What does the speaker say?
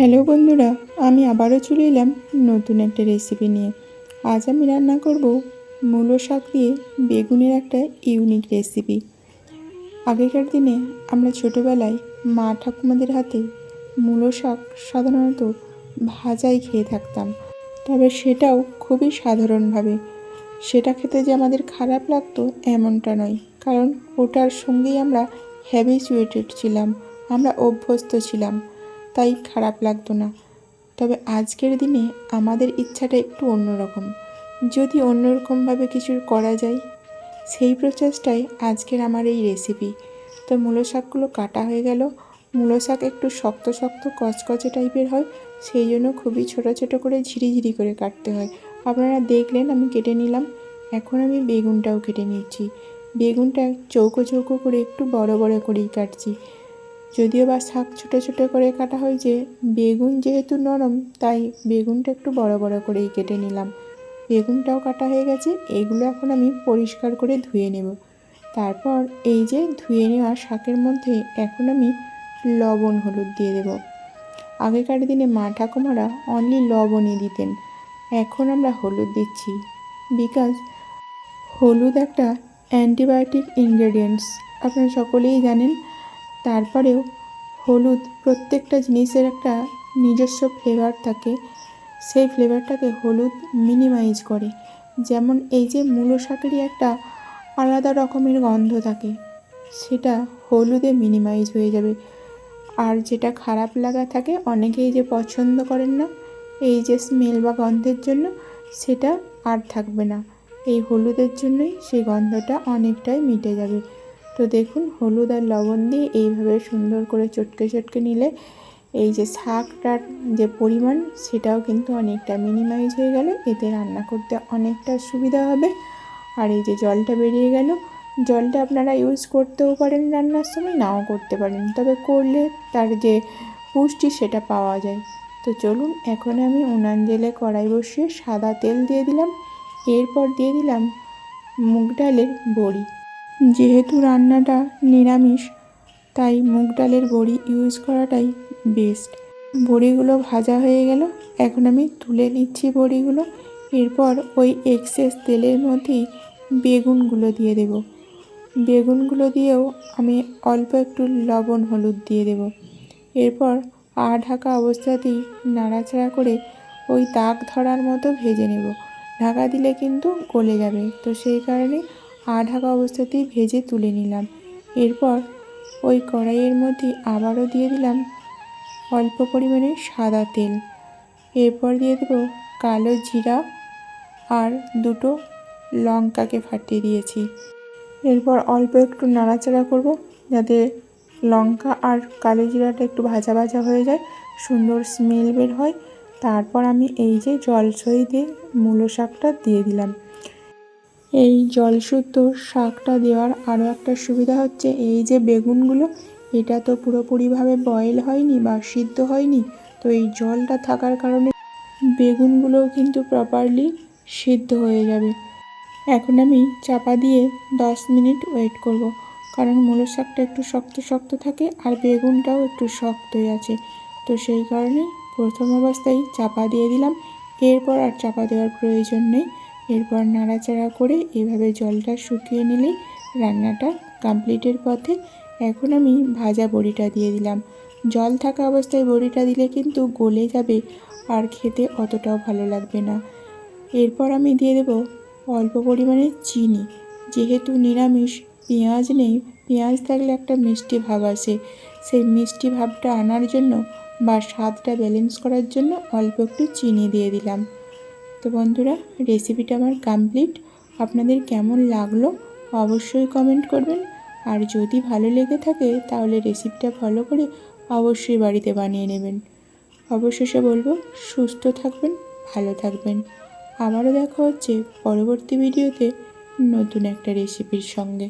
Hello বন্ধুরা, আমি আবারও চলে এলাম নতুন একটা রেসিপি নিয়ে। আজ আমি রান্না করব মূলো শাক দিয়ে বেগুনের একটা ইউনিক রেসিপি আগেকার দিনে আমরা ছোটোবেলায় মা ঠাকুমাদের হাতে মূলো শাক সাধারণত ভাজাই খেয়ে থাকতাম। তবে সেটাও খুবই সাধারণভাবে। সেটা খেতে যে আমাদের খারাপ লাগতো এমনটা নয়, কারণ ওটার সঙ্গেই আমরা হ্যাবিচুয়েটেড ছিলাম, আমরা অভ্যস্ত ছিলাম। তাই খারাপ লাগতো না। তবে আজকের দিনে আমাদের ইচ্ছাটা একটু অন্যরকম। যদি অন্যরকমভাবে কিছু করা যায়, সেই প্রচেষ্টায় আজকের আমার এই রেসিপি তো মূলো শাকগুলো কাটা হয়ে গেল। মূলো শাক একটু শক্ত শক্ত কচকচে টাইপের হয়, সেই জন্য খুবই ছোট ছোট করে ঝিরিঝিরি করে কাটতে হয়। আপনারা দেখলেন আমি কেটে নিলাম। এখন আমি বেগুনটাও কেটে নিচ্ছি। বেগুনটা চৌকো চৌকো করে একটু বড় বড় করেই কাটছি। যদিও বা শাক ছোটো ছোটো করে কাটা হয় যে, বেগুন যেহেতু নরম, তাই বেগুনটা একটু বড় বড় করেই কেটে নিলাম। বেগুনটাও কাটা হয়ে গেছে, এগুলো এখন আমি পরিষ্কার করে ধুয়ে নেব। তারপর এই যে ধুয়ে নেওয়া শাকের মধ্যে এখন আমি লবণ হলুদ দিয়ে দেব। আগেকার দিনে মা ঠাকুমারা অনলি লবণই দিতেন, এখন আমরা হলুদ দিচ্ছি। বিকজ হলুদ একটা অ্যান্টিবায়োটিক ইনগ্রেডিয়েন্টস, আপনারা সকলেই জানেন। তারপরেও হলুদ প্রত্যেকটা জিনিসের একটা নিজস্ব ফ্লেভার থাকে। সেই ফ্লেভারটাকে হলুদ মিনিমাইজ করে। যেমন এই যে মূলো শাকেরই একটা আলাদা রকমের গন্ধ থাকে, সেটা হলুদে মিনিমাইজ হয়ে যাবে। আর যেটা খারাপ লাগা থাকে, অনেকেই যে পছন্দ করেন না, এই যে স্মেল বা গন্ধের জন্য, সেটা আর থাকবে না। এই হলুদের জন্যই সেই গন্ধটা অনেকটাই মিটে যাবে। তো দেখুন, হলুদ আর লবণ দিয়ে এইভাবে সুন্দর করে চটকে চটকে নিলে এই যে শাকটার যে পরিমাণ, সেটাও কিন্তু অনেকটা মিনিমাইজ হয়ে গেল। এতে রান্না করতে অনেকটা সুবিধা হবে। আর এই যে জলটা বেরিয়ে গেল, জলটা আপনারা ইউজ করতেও পারেন রান্নার সময়, নাও করতে পারেন। তবে করলে তার যে পুষ্টি, সেটা পাওয়া যায়। তো চলুন, এখন আমি উনান জেলে কড়াই বসিয়ে সাদা তেল দিয়ে দিলাম। এরপর দিয়ে দিলাম মুগ ডালের বড়ি। যেহেতু রান্নাটা নিরামিষ, তাই মুগ ডালের বড়ি ইউজ করাটাই বেস্ট। বড়িগুলো ভাজা হয়ে গেল, এখন আমি তুলে নিচ্ছি বড়িগুলো। এরপর ওই এক্সেস তেলের মধ্যেই বেগুনগুলো দিয়ে দেব। বেগুনগুলো দিয়েও আমি অল্প একটু লবণ হলুদ দিয়ে দেব। এরপর আ ঢাকা অবস্থাতেই নাড়াচাড়া করে ওই দাগ ধরার মতো ভেজে নেব। ঢাকা দিলে কিন্তু গলে যাবে, তো সেই কারণে আ ঢাকা অবস্থাতেই ভেজে তুলে নিলাম। এরপর ওই কড়াইয়ের মধ্যে আবারও দিয়ে দিলাম অল্প পরিমাণে সাদা তেল। এরপর দিয়ে দেবো কালো জিরা আর দুটো লঙ্কাকে ফাটিয়ে দিয়েছি। এরপর অল্প একটু নাড়াচাড়া করব যাতে লঙ্কা আর কালো জিরাটা একটু ভাজা ভাজা হয়ে যায়, সুন্দর স্মেল বের হয়। তারপর আমি এই যে জলসই দিয়ে মূলো শাকটা দিয়ে দিলাম। এই জলশুদ্ধ শাকটা দেওয়ার আরও একটা সুবিধা হচ্ছে, এই যে বেগুনগুলো, এটা তো পুরোপুরিভাবে বয়েল হয়নি বা সিদ্ধ হয়নি, তো এই জলটা থাকার কারণে বেগুনগুলোও কিন্তু প্রপারলি সিদ্ধ হয়ে যাবে এখন আমি চাপা দিয়ে দশ মিনিট ওয়েট করব। কারণ মূলো শাকটা একটু শক্ত শক্ত থাকে আর বেগুনটাও একটু শক্তই আছে, তো সেই কারণে প্রথম অবস্থায় চাপা দিয়ে দিলাম, এরপর আর চাপা দেওয়ার প্রয়োজন নেই এরপর নাড়াচাড়া করে এভাবে জলটা শুকিয়ে নিলেই রান্নাটা কমপ্লিটের পথে এখন আমি ভাজা বড়িটা দিয়ে দিলাম। জল থাকা অবস্থায় বড়িটা দিলে কিন্তু গলে যাবে আর খেতে অতটাও ভালো লাগবে না। এরপর আমি দিয়ে দেব অল্প পরিমাণে চিনি। যেহেতু নিরামিষ, পেঁয়াজ নেই, পেঁয়াজ থাকলে একটা মিষ্টি ভাব আসে। সেই মিষ্টি ভাবটা আনার জন্য বা স্বাদটা ব্যালেন্স করার জন্য অল্প একটু চিনি দিয়ে দিলাম। তো বন্ধুরা রেসিপিটা আমার কমপ্লিট আপনাদের কেমন লাগল অবশ্যই কমেন্ট করবেন। আর যদি ভালো লেগে থাকে, তাহলে রেসিপিটা ফলো করে অবশ্যই বাড়িতে বানিয়ে নেবেন। অবশেষে বলব, সুস্থ থাকবেন, ভালো থাকবেন। আবারও দেখা হচ্ছে পরবর্তী ভিডিওতে নতুন একটা রেসিপির সঙ্গে।